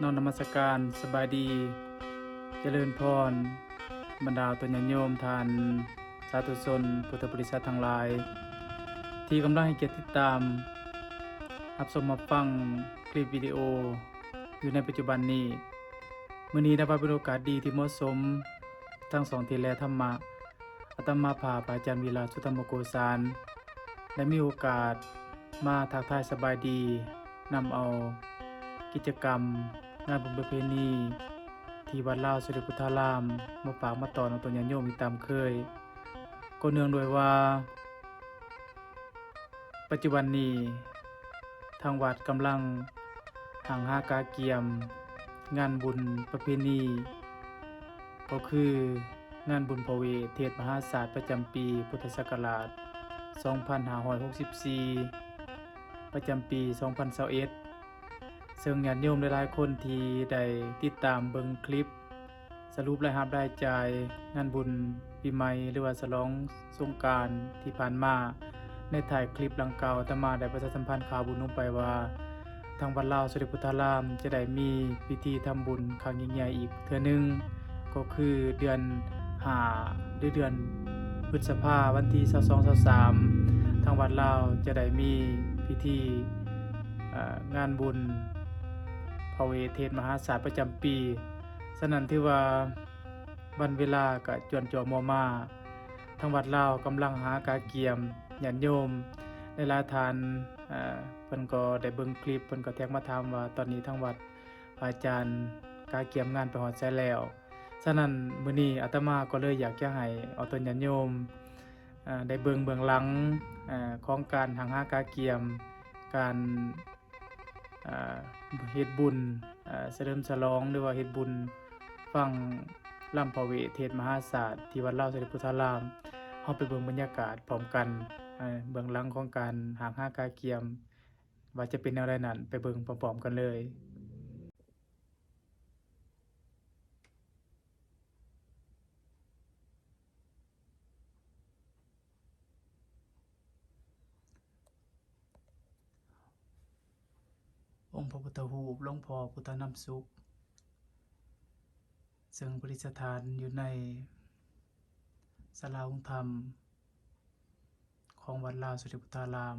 นอนนมัสการสบายดี เจริญพร บรรดาตัวญาโยมทาน สาธุชนพุทธบริษัททั้งหลาย ที่กำลังให้เกียรติติดตามรับชมมาฟังคลิปวิดีโออยู่ในปัจจุบันนี้มื้อนี้นับว่าเป็นโอกาสดีที่เหมาะสม ทั้งสองทีแลธรรมะอาตมาภาพอาจารย์วีลาสุธรรมโกสารและมีโอกาสมาทักทายสบายดีนำเอา กิจกรรม งานบุญประเพณี ที่วัดลาวสุริพุทธารามมาฝากมาต่อนเอาตัวญาติโยมอีกตามเคย ก็เนื่องด้วยว่า ปัจจุบันนี้ ทางวัดกำลังหางหากาเกียม งานบุญประเพณี ก็คืองานบุญพระเวทเทศมหาศาสตร์ประจำปีพุทธศักราช 2564 ประจำปี 2021 ซึ่งญาติโยมหลายๆคนที่ได้ติดตามเบิ่งคลิป สรุปรายรับรายจ่ายงานบุญปีใหม่หรือว่าฉลองสงกานต์ที่ผ่านมาในถ่ายคลิปดังกล่าวอาตมาได้ประชาสัมพันธ์ข่าวบุญลงไปว่า ทางวัดลาวสุริพุทธาราม จะได้มีพิธีทำบุญครั้งยิ่งใหญ่อีกเทื่อนึง ก็คือเดือน5หรือเดือนพฤษภาวันที่22 23ทางวัดลาวจะได้มีพิธีงานบุญ พระเวทเทศมหาศาสตร์ประจำปีฉะนั้นที่ว่าวันเวลาก็จวนจอมัวมาทางวัดลาวกำลังหากาเกียมญาติโยมในลาทานเอ่อเพิ่นก็ได้เบิ่งคลิปเพิ่นก็แท็กมาถามว่าตอนนี้ทางวัดอาจารย์กาเกียมงานไปฮอดไสแล้ว ฉะนั้นมื้อนี้อาตมาก็เลยอยากจะให้เอาตนญาติโยมอ่าได้เบิงเบื้องหลังอ่าของการหังหากาเกียม การ เฮ็ดบุญเสริมฉลองหรือว่าเฮ็ดบุญฟังลำพระเวทเทศมหาศาสตร์ที่วัดเล่าเสิริพุทธารามเฮาไปเบิ่งบรรยากาศพร้อมกันเบื้องหลังของการหางหากาเกียม ว่าจะเป็นแนวใดนั้นไปเบิ่งพร้อมๆกันเลย องค์พระพุทธรูปหลวงพ่อพุทธน้ำสุข ซึ่งประดิษฐานอยู่ในศาลาองค์ธรรม ของวัดลาวสุริพุทธาราม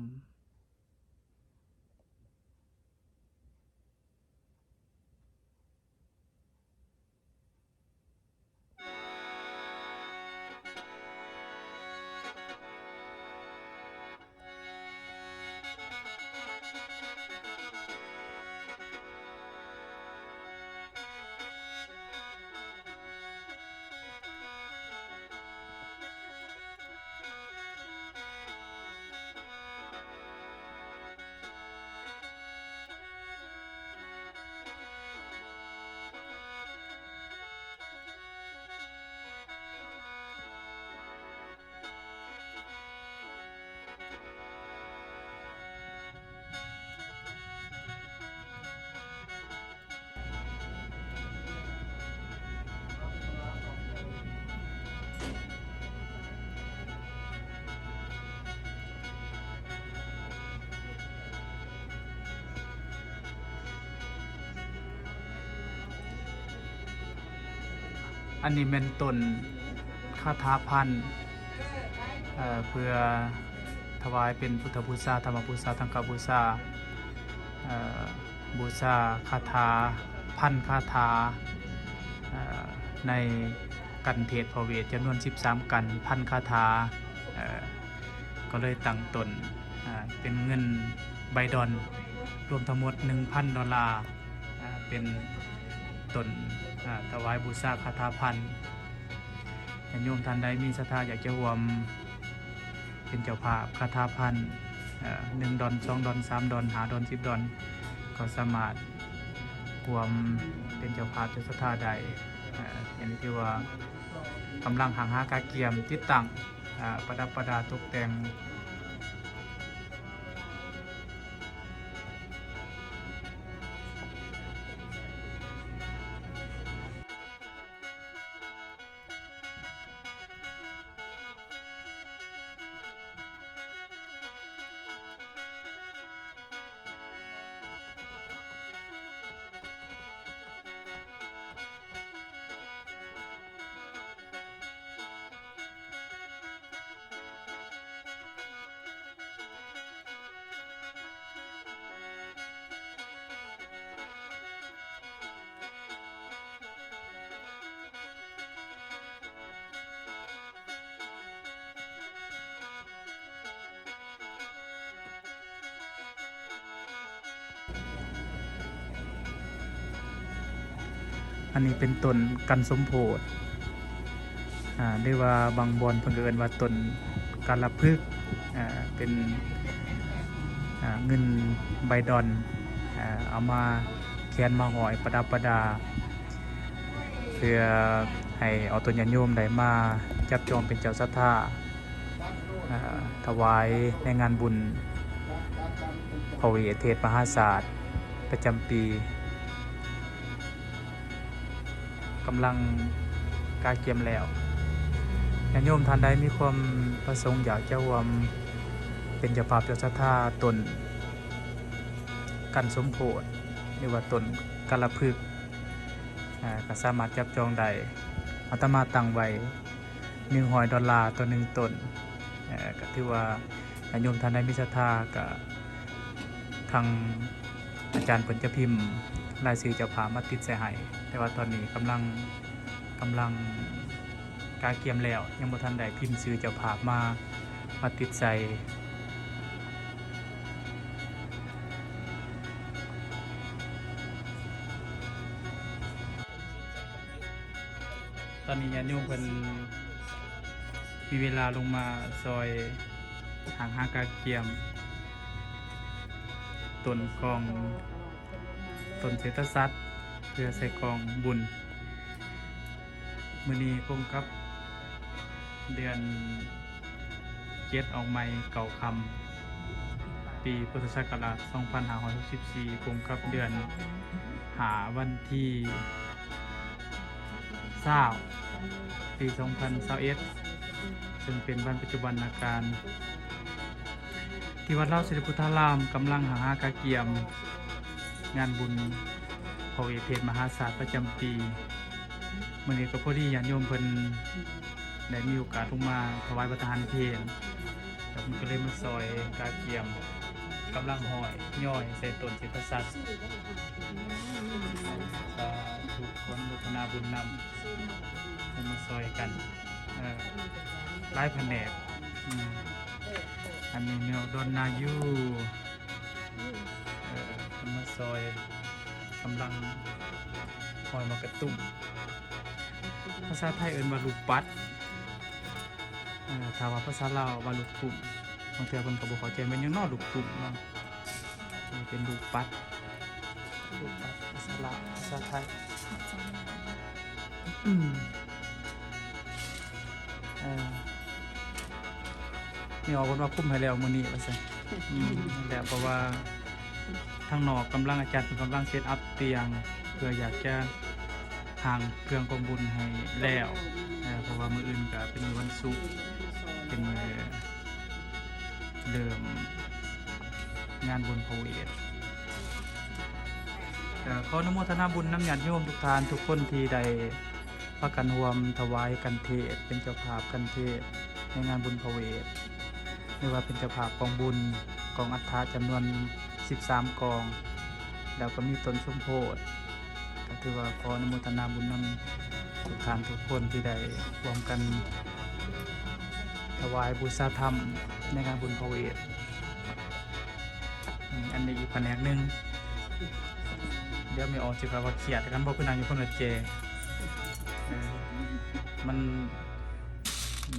อันนี้เป็นต้นคาถาพันเเพื่อถวายเป็นพุทธบูชาธรรมบูชาทังคบูชาบูชาคาถาพันคาถาในกันเทศพระเวทจำนวน 13 กันพันคาถาก็เลยตั้งตนเป็นเงินใบดอนรวมทั้งหมด 1,000 ดอลลาร์เป็น ตนถวายบูชาคาถาพันธ์ญาติโยมท่านใดมีศรัทธาอยากจะรวมเป็นเจ้าภาพคาถาพันธ์หนึ่งดอนสองดอนสามดอนหาดอนสิบดอนก็สามารถรวมเป็นเจ้าภาพเจ้าศรัทธาใดเอ่ออย่างนี้ที่ว่ากำลังหางหากาเกียมติดตั้งประดับประดาตกแต่ง อันนี้เป็นต้นกันสมโพธอ่าหรือว่าบางบอนเพิ่นก็เอิ้นว่าต้นกันละพึกอ่าเป็นอ่าเงินใบดอนอ่าเอามาแขวนมาหอยประดับประดา เพื่อให้เอาต้นญาติโยมได้มาจับจองเป็นเจ้าศรัทธาอ่าถวายในงานบุญพระเวทเทศมหาศาสตร์ประจำปี กำลังกาเกียมแล้วญาติโยมท่านใดมีความประสงค์อยากจะรวมเป็นเจ้าภาพเจ้าศรัทธาตนกันสมโพธิหรือว่าตนกัลพึกษ์อ่าก็สามารถจับจองได้อาตมาตั้งไว้หนึ่งหอยดอลลาร์ต่อหนึ่งตนก็ถือว่าญาติโยมท่านใดมีศรัทธาก็ทางอาจารย์ผลจะพิมพ์รายชื่อเจ้าภามาติดใส่ให้ แต่ว่าตอนนี้กำลังกำลังกาเกียมแล้ว ยังบ่ทันได้พิมพ์ซื้อเจ้าภาพมามาติดใส่ตอนนี้ญาติโยมเพิ่นมีเวลาลงมาซอยหางหากาเกียมต้นกองต้นเศรษฐสัตว์ เพื่อใส่กองบุญมือนีคงกับ เดือนเจ็ดออกใหม่เก่าคำปีพุทธศักราช 2564คงกับเดือนหาวันที่20ปี 2021ซึ่งเป็นวันปัจจุบันนาการ ที่วัดเล่าศิริพุทธารามกำลังหาหากาเกียม งานบุญ พระเวทเทศมหาศาสตร์ประจำปีมื่อนี้ก็พอดีญาติโยมเพิ่นได้มีโอกาสลงมาถวายประทานเพลงแล้วมันก็เลยมาซอยกาเกียมกำลังห้อยย่อยใส่ต้นเศรษฐสัตว์สาธุคนมุทนาบุญนำเอามาซอยกันเอ่อหลายแผนกอันนี้เมลดอนนายูเอ่อเอามาซอย กำลังคอยมากระตุ้มภาษาไทยเอิ้นว่าลูกปัดเอ่อถ้าว่าภาษาลาวว่าลูกตุ่มบางเทื่อเพิ่นก็บ่เข้าใจมันยังนอลูกตุ่มเนาะเป็นลูกปัดลูกปัดภาษาลาวภาษาไทยอืมเออนี่ออกคนว่าคุ้มให้แล้วมื้อนี้ว่าซั่นอืมนั่นแหละเพราะว่า ทางนอกกำลังอาจารย์เป็นกำลังเซตอัพเตียง เพื่ออยากจะทางเครื่องกองบุญให้แล้วเอ่อเพราะว่ามืออื่นก็เป็นวันศุกร์เป็นมือเริ่มงานบุญพระเวทก็ขออนุโมทนาบุญน้ำญาติโยมทุกทานทุกคนที่ได้ประกันรวมถวายกันเทศ เป็นเจ้าภาพกันเทศในงานบุญพระเวทไม่ว่าเป็นเจ้าภาพกองบุญกองอัฐาจำนวน 13 กอง แล้วก็มีต้นสมโพธิก็ถือว่าขออนุโมทนาบุญนำทุกท่านทุกคนที่ได้รวมกันถวายบูชาธรรมในงานบุญพระเวทอันนี้อีกแผนกหนึ่งเดี๋ยวไม่ออกสิครับว่าเขียดกันบอกคือนางอยู่คนละเจมัน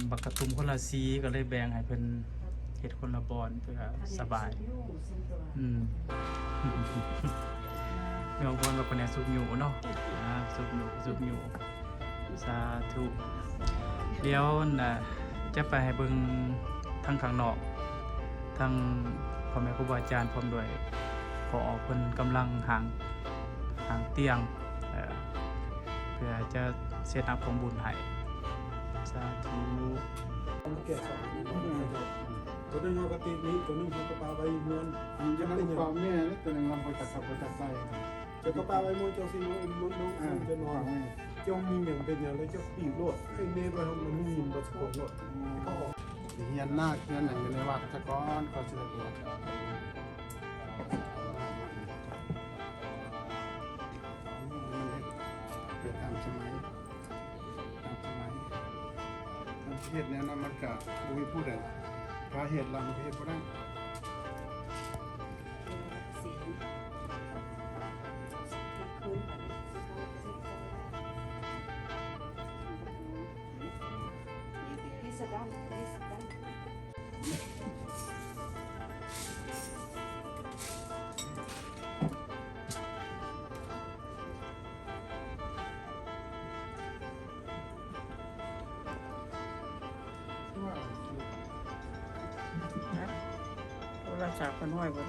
บักกระตุมคนละซีก็เลยแบ่งให้เพิ่น เฮ็ดคนละบอนเพื่อสบายอืมเดี๋ยวบอลกับคนเนี้ยซุปหยูเนาะอ่าซุปหยูซุปหยูสาธุเดี๋ยวน่ะจะไปให้เบิ่งทางข้างนอกทางพ่อแม่ครูบาอาจารย์พร้อมด้วยพอเพิ่นกำลังหางหางเตียงเอ่อเพื่อจะเซตอัพของบุญให้สาธุแกะสอง ตัวนึงเอากระติกนี้ตัวนึงเอากระเป๋าใบเงินมันจะมาความเนี่ยแล้วตัวหนึงเราไปตัดสับไปตัดใส่จะกระเป๋าใบมวยเจ้าสิน้องน้องน้องอ่าจะนอนเจ้ามีอย่างเป็นอย่างไรเจ้าปีกโลดให้เนตไว้ทำมันไม่มีบัสโกโลดก็ออกเฮียนหน้าเฮียนหนังอยู่ในวัดตะก้อนก็จะตัวเกิดตามสมัยตามสมัยตามเหตุเนี่ยนะมันกับบุยพูดเลย พระ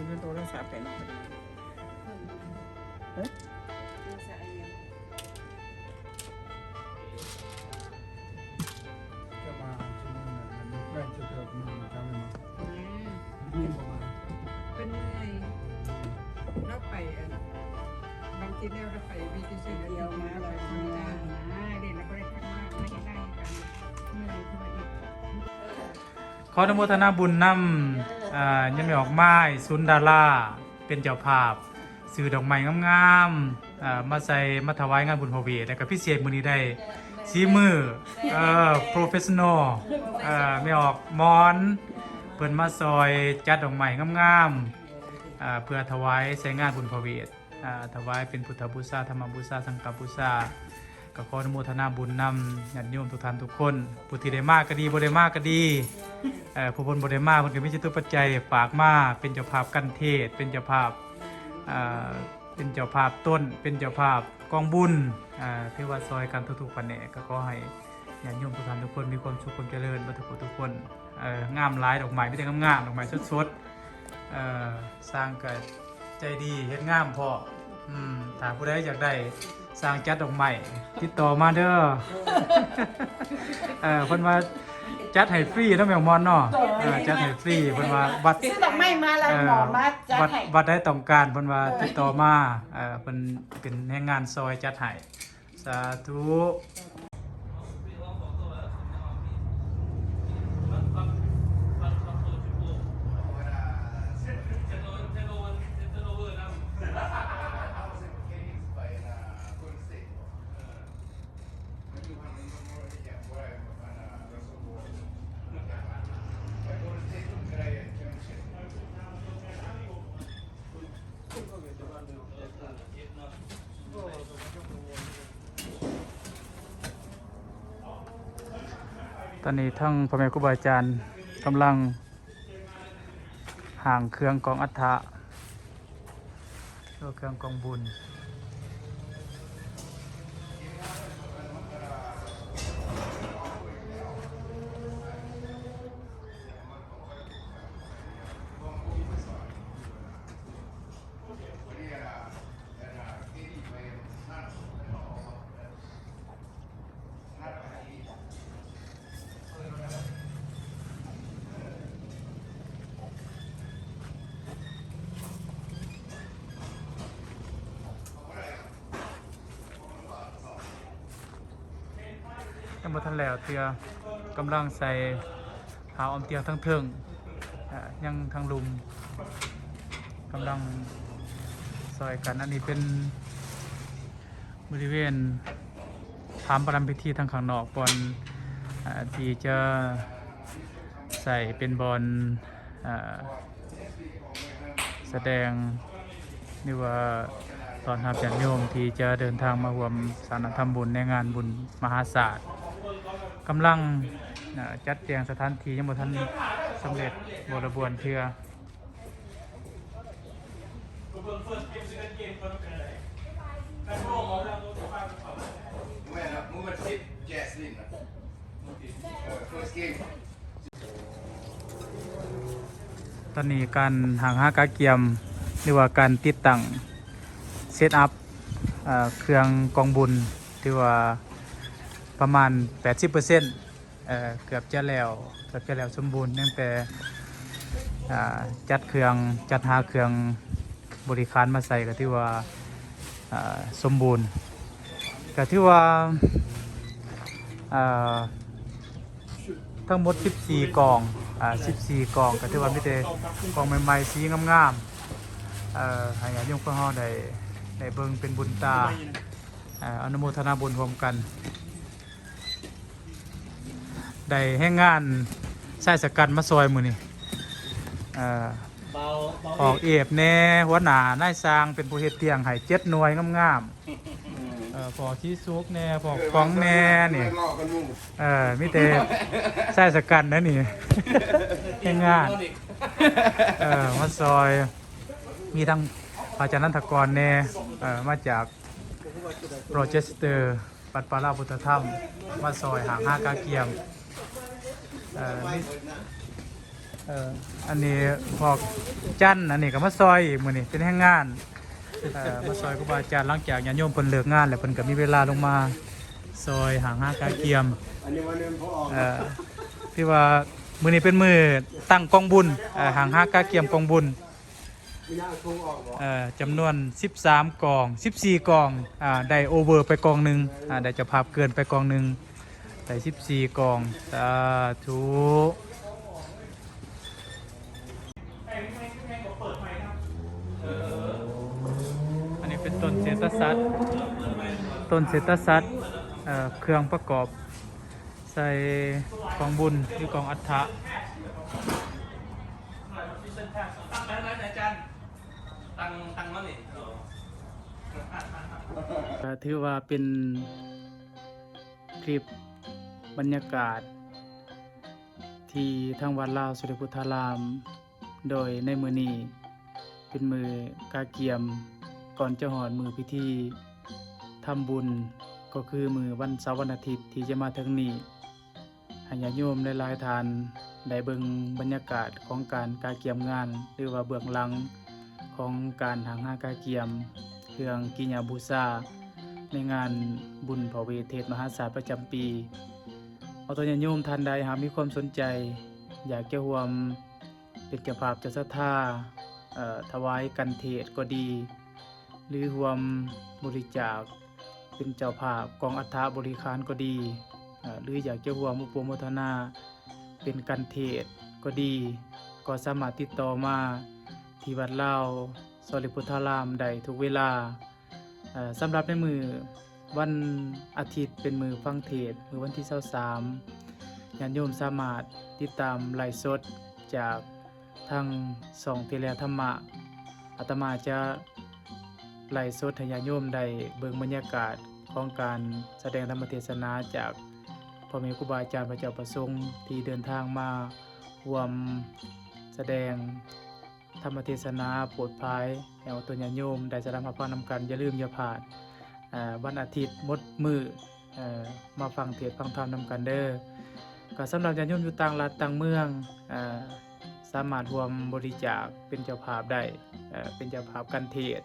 ท์คนโทรศัพท์เป็น Masa ayam. จะมาชั่วโมงนั้นมันได้จะเกิดมันจำไม่มา Hmm. นี่ประมาเป็นไงเราไปอันบางทีแล้วเราไปวีทีซีเดียวมาไปทำงานนะเด่นแล้วก็ได้ทำงานไม่ได้ได้กันเมื่อไรเมื่อไรขออนุโมทนาบุญนำ อ่ายังไม่ออกไม้ซุนดาราเป็นเจ้าภาพซื้อดอกไม้งามๆอ่ามาใส่มาถวายงานบุญพระเวทแล้วก็พิเศษมื้อนี้ได้สีมือเอ่อ professional เอ่อไม่ออกมอนเพิ่นมาซอยจัดดอกไม้งามๆอ่าเพื่อถวายใส่งานบุญพระเวทอ่าถวายเป็นพุทธบูชาธรรมบูชาสังฆบูชา ก็ขออนุโมทนาบุญนำญาติโยมทุกท่านทุกคนผู้ที่ได้มากก็ดีบ่ได้มากก็ดีเอ่อผู้บนบ่ได้มากเพิ่นก็มีจิตตุปัจจัยฝากมาเป็นเจ้าภาพกันเทศ เป็นเจ้าภาพเอ่อเป็นเจ้าภาพต้น เป็นเจ้าภาพกองบุญอ่าที่ว่าซอยกันทุกๆแผนกก็ขอให้ญาติโยมทุกท่านทุกคนมีความสุขความเจริญบ่ทุกคนทุกคนเอ่องามหลายดอกไม้มีแต่งามๆดอกไม้สดๆเอ่อสร้างก็ใจดีเฮ็ดงามพออืมถ้าผู้ใดอยากได้ สร้างจัดดอกไม้ติดต่อมาเด้อเออเพิ่นว่าจัดให้ฟรีเนาะแมวมอนเนาะเออจัดให้ฟรีเพิ่นว่าบัตรซื้อดอกไม้มาแล้วเอ่หมออมาจะบัตรให้บัตรได้ต้องการเพิ่นว่าติดต่อมาเออเพิ่นเป็นแรงงานซอยจัดให้สาธุ อนนี้ทั้งพ่อแม่ครูบาอาจารย์กำลังห่างเครื่องกองอัฐะแล้วเครื่องกองบุญ บ่ทันแล้วเตียกำลังใส่หาออมเตียงทั้งเทิงยังทั้งลุมกำลังซอยกันอันนี้เป็นบริเวณถามประรำพิธีทางข้างนอกบอนอ่าที่จะใส่เป็นบอลแสดงนี่ว่าตอนรับญาติโยมที่จะเดินทางมาร่วมสารทำบุญในงานบุญมหาศาสตร์ กำลังจัดเตรียงสถานที่ยังบ่ทันสำเร็จบรบวนเทือตอนนี้การหางห้ากาเกียม หรือว่าการติดตั้งเซตอัพเอ่อเครื่องกองบุญที่ว่า ประมาณ 80%เออเกือบจะแล้วเกือบจะแล้วสมบูรณ์ตั้งแต่อ่าจัดเครื่องจัดหาเครื่องบริการมาใส่ก็ที่ว่าสมบูรณ์ก็ที่ว่าทั้งหมด 14 กล่องอ14 กล่องก็ถือว่ามีแต่กล่องใหม่ๆสีงามๆให้ญาติโยมพวกเราได้ได้เบิ่งเป็นบุญตาออนุโมทนาบุญรวมกัน ได้แห่งานใช้สกัดมาซอยมือนี่ออกเอฟแน่หัวหนานายสร้างเป็นผู้เฮ็ดเตียงให้เจ็ดหน่วยงามๆเอ่อพอที่ซุกแน่พอฟองแน่นี่มุ่งเออมีแต่ใส่สกันนะนี่แค่งานเออมาซอยมีทั้งพระจันนันทกรแน่เออมาจากโรเจสเตอร์ปัดปาราพุทธธรรมมาซอยหางห้ากาเกียม เออเอออันนี้พอกจันอันนี้ก็มาซอยอีกมือนี่เป็นแห่งงานเออมาซอยครูบาอาจารย์หลังจากญาติโยมเพิ่นเลิกงานแล้วเพิ่นก็มีเวลาลงมาซอยหางห้ากาเกียมเออที่ว่ามือนี้เป็นมือตั้งกองบุญเอ่อหางห้ากาเกียมกองบุญไม่น่าโทรออกหรอเอ่อจำนวน 13กอง 14กองอ่าได้โอเวอร์ไปกองหนึ่งอ่าได้จะภาพเกินไปกองหนึ่ง ได้14กล่องสาธุอันนี้เป็นต้นเซตซัสต้นเซตซัสเอ่อเครื่องประกอบ ใส่กองบุญหรือกองอัฐะตั้งแล้วนะอาจารย์ตั้งตั้งแล้วนี่ถือว่าเป็นคลิป บรรยากาศ ที่ทางวัดลาวสุริพุทธาราม โดยในมือนี้เป็นมือกาเกียมก่อนจะหอดมือพิธีทำบุญก็คือมือวันเสาร์วันอาทิตย์ที่จะมาถึงนี้ให้ญาโยมได้ลายทานได้เบิ่งบรรยากาศของการกาเกียมงาน หรือว่าเบื้องหลังของการหางหากาเกียม เครื่องกิญาบูชาในงานบุญพระเวทเทศมหาศาสตร์ประจำปี เอาตัวญาติโยมท่านใดหากมีความสนใจ อยากจะร่วมเป็นเจ้าภาพจ้าศรัทธาถวายกันเทศก็ดี หรือร่วมบริจาค เป็นเจ้าภาพกองอัฐบริคารก็ดี หรืออยากจะร่วมอุปโมทนา เป็นกันเทศก็ดี ก็สามารถติดต่อมาที่วัดเล่าสริพุทธารามได้ทุกเวลาสำหรับในมือ วันอาทิตย์เป็นมือฟังเทศมือวันที่23ญาติโยมสามารถติดตามไลฟ์สดจากทางสองเทเลธรรมะอาตมาจะไลฟ์สดให้ญาติโยมได้เบิ่งบรรยากาศของการแสดงธรรมเทศนาจากพ่อแม่ครูบาอาจารย์พระเจ้าประสงค์ที่เดินทางมาร่วมแสดงธรรมเทศนาโปรดภายแนวตัวญาโยม ได้สดับมาฟังนำกัน อย่าลืมอย่าพลาด วันอาทิตย์มดมืออมาฟังเทศฟังธรรมนำกันเด้อก็สำหรับญาติโยมอยู่ต่างรัฐต่างเมืองอสามารถรวมบริจาคเป็นเจ้าภาพได้เป็นเจ้าภาพกันเทศ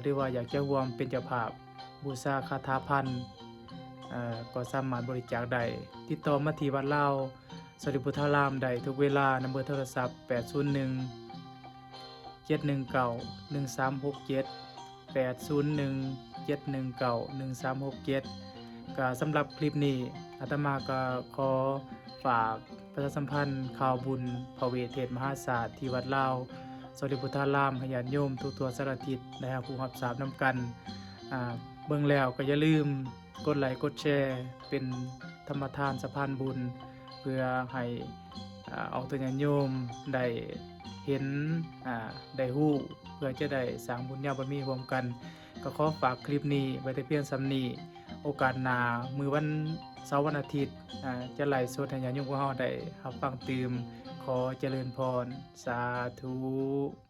หรือว่าอยากจะรวมเป็นเจ้าภาพบูชาคาถาพันธ์ก็สามารถบริจาคได้ติดต่อมาที่วัดลาสริพุทธารามได้ทุกเวลานำเบอร์โทรศัพท์ 801 719 1367 801 719 1367ก็สำหรับคลิปนี้อาตมาก็ขอฝากประชาสัมพันธ์ข่าวบุญพระเวทเทศมหาศาสตร์ที่วัดลาวสริพุทธารามขยันโยมทุกตัวสารทิศนะครับผู้รับสาบน้ำกันเบิ่งแล้วก็อย่าลืมกดไลค์กดแชร์ เป็นธรรมทานสะพานบุญ เพื่อให้อาอกตัวญาณโยมได้เห็นได้ฮู้ เพื่อจะได้สร้างบุญญาบารมีรวมกัน ก็ขอฝากคลิปนี้ไว้แต่เพียงสำนีโอกาสหน้ามือวันเสาร์วันอาทิตย์จะไล่สดให้ญาณโยมของเฮาได้รับฟังตื่มขอเจริญพร สาธุ